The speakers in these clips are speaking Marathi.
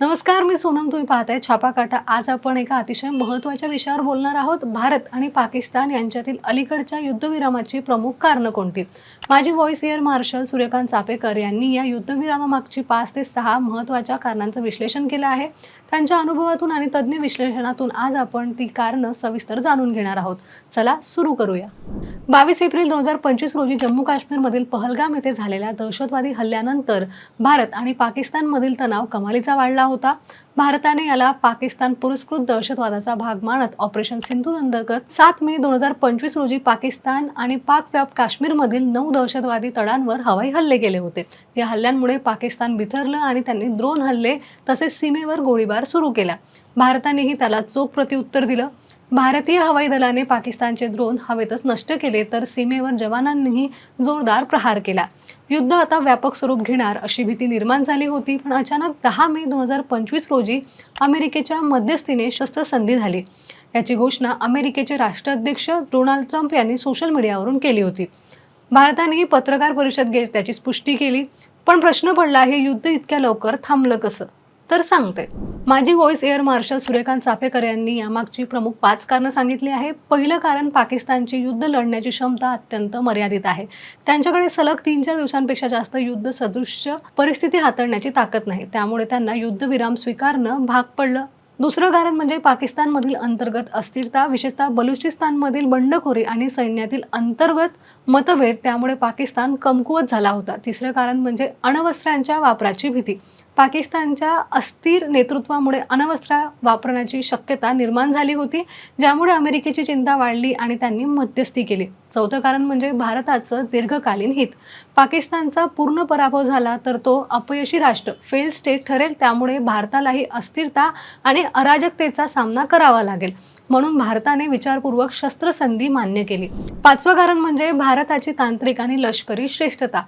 നമസ്കാരം मी सोनम तुम्ही पाहताय छापा काटा आज आपण एका अतिशय महत्त्वाच्या विषयावर बोलणार आहोत. भारत आणि पाकिस्तान यांच्यातील अलीकडच्या युद्धविरामाची प्रमुख कारणं कोणती? माजी vice air marshal Suryakant Chapekar यांनी या युद्धविरामामागची पाच ते सहा महत्त्वाच्या कारणांचं विश्लेषण केलं आहे. त्यांच्या अनुभवातून आणि तज्ज्ञ विश्लेषणातून आज आपण ती कारणं सविस्तर जाणून घेणार आहोत. चला सुरू करूया. बावीस एप्रिल दोन हजार पंचवीस रोजी जम्मू काश्मीरमधील पहलगाम येथे झालेल्या दहशतवादी हल्ल्यानंतर भारत आणि पाकिस्तानमधील तणाव कमालीचा वाढला होता. भारताने याला पाकिस्तान पुरस्कृत दहशतवादाचा भाग मानत ऑपरेशन सिंधू अंतर्गत सात मे दोन हजार पंचवीस रोजी पाकिस्तान आणि पाक व्याप काश्मीरमधील नऊ दहशतवादी तळांवर हवाई हल्ले केले होते. या हल्ल्यांमुळे पाकिस्तान बिथरलं आणि त्यांनी ड्रोन हल्ले तसेच सीमेवर गोळीबार सुरू केला. भारतानेही त्याला चोख प्रत्युत्तर दिलं. भारतीय हवाई दलाने पाकिस्तानचे ड्रोन हवेतच नष्ट केले तर सीमेवर जवानांनीही जोरदार प्रहार केला. युद्ध आता व्यापक स्वरूप घेणार अशी भीती निर्माण झाली होती पण अचानक दहा मे दोन हजार पंचवीस रोजी अमेरिकेच्या मध्यस्थीने शस्त्रसंधी झाली. याची घोषणा अमेरिकेचे राष्ट्राध्यक्ष डोनाल्ड ट्रम्प यांनी सोशल मीडियावरून केली होती. भारतानेही पत्रकार परिषद घेत त्याची पुष्टी केली पण प्रश्न पडला हे युद्ध इतक्या लवकर थांबलं कसं? तर सांगते. माजी vice air marshal Suryakant Chaphekar यांनी यामागची प्रमुख पाच कारणं सांगितली आहे पहिलं कारण पाकिस्तानची युद्ध लढण्याची क्षमता अत्यंत मर्यादित आहे. त्यांच्याकडे सलग तीन चार दिवसांपेक्षा जास्त युद्ध सदृश्य परिस्थिती हाताळण्याची ताकद नाही. त्यामुळे त्यांना युद्धविराम स्वीकारणं भाग पडलं. दुसरं कारण म्हणजे पाकिस्तानमधील अंतर्गत अस्थिरता विशेषतः बलुचिस्तानमधील बंडखोरी आणि सैन्यातील अंतर्गत मतभेद त्यामुळे पाकिस्तान कमकुवत झाला होता. तिसरं कारण म्हणजे अणवस्त्रांच्या वापराची भीती. पाकिस्तानच्या अस्थिर नेतृत्वामुळे अणवस्त्र वापरण्याची शक्यता निर्माण झाली होती ज्यामुळे अमेरिकेची चिंता वाढली आणि त्यांनी मध्यस्थी केली. चौथं कारण म्हणजे भारताचं दीर्घकालीन हित. पाकिस्तानचा पूर्ण पराभव झाला तर तो अपयशी राष्ट्र. फेल स्टेट ठरेल त्यामुळे भारतालाही अस्थिरता आणि अराजकतेचा सामना करावा लागेल. म्हणून भारताने विचारपूर्वक शस्त्रसंधी मान्य केली. पाचवं कारण म्हणजे भारताची तांत्रिक आणि लष्करी श्रेष्ठता.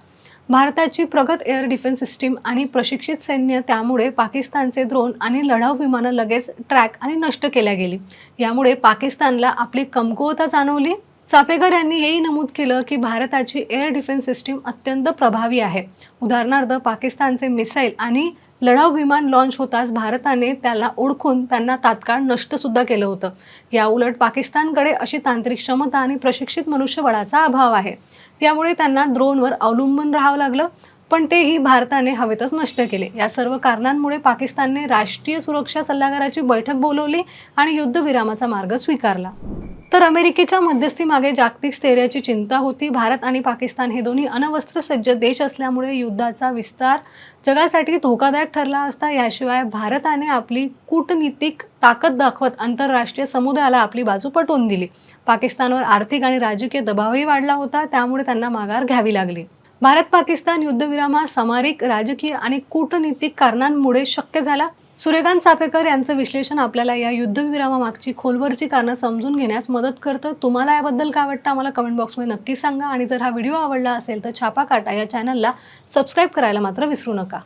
भारताची प्रगत एअर डिफेन्स सिस्टीम आणि प्रशिक्षित सैन्य त्यामुळे पाकिस्तानचे ड्रोन आणि लढाऊ विमानं लगेच ट्रॅक आणि नष्ट केल्या गेली. यामुळे पाकिस्तानला आपली कमकुवता जाणवली. चापेकर यांनी हेही नमूद केलं की भारताची एअर डिफेन्स सिस्टीम अत्यंत प्रभावी आहे. उदाहरणार्थ पाकिस्तानचे मिसाईल आणि लढाऊ विमान लॉन्च होताच भारताने त्याला ओळखून त्यांना तात्काळ नष्ट सुद्धा केलं होतं. या उलट पाकिस्तानकडे अशी तांत्रिक क्षमता आणि प्रशिक्षित मनुष्यबळाचा अभाव आहे. त्यामुळे त्यांना द्रोणवर अवलंबून राहावं लागलं. पण तेही भारताने हवेतच नष्ट केले. या सर्व कारणांमुळे पाकिस्तानने राष्ट्रीय सुरक्षा सल्लागाराची बैठक बोलवली आणि युद्धविरामाचा मार्ग स्वीकारला. तर अमेरिकेच्या मध्यस्थीमागे जागतिक स्थैर्याची चिंता होती. भारत आणि पाकिस्तान हे दोन्ही अनवस्त्रसज्ज देश असल्यामुळे युद्धाचा विस्तार जगासाठी धोकादायक ठरला असता याशिवाय भारताने आपली कूटनीतिक ताकद दाखवत आंतरराष्ट्रीय समुदायाला आपली बाजू पटवून दिली. पाकिस्तानवर आर्थिक आणि राजकीय दबावही वाढला होता त्यामुळे त्यांना माघार घ्यावी लागली. भारत पाकिस्तान युद्धविराम हा सामरिक राजकीय आणि कूटनीतिक कारणांमुळे शक्य झाला. सूर्यकांत चापेकर यांचं विश्लेषण आपल्याला या युद्धविरामामागची खोलवरची कारणं समजून घेण्यास मदत करतं. तुम्हाला याबद्दल काय वाटतं? आम्हाला कमेंट बॉक्समध्ये नक्की सांगा. आणि जर हा व्हिडिओ आवडला असेल तर छापा काटा या चॅनलला सबस्क्राईब करायला मात्र विसरू नका.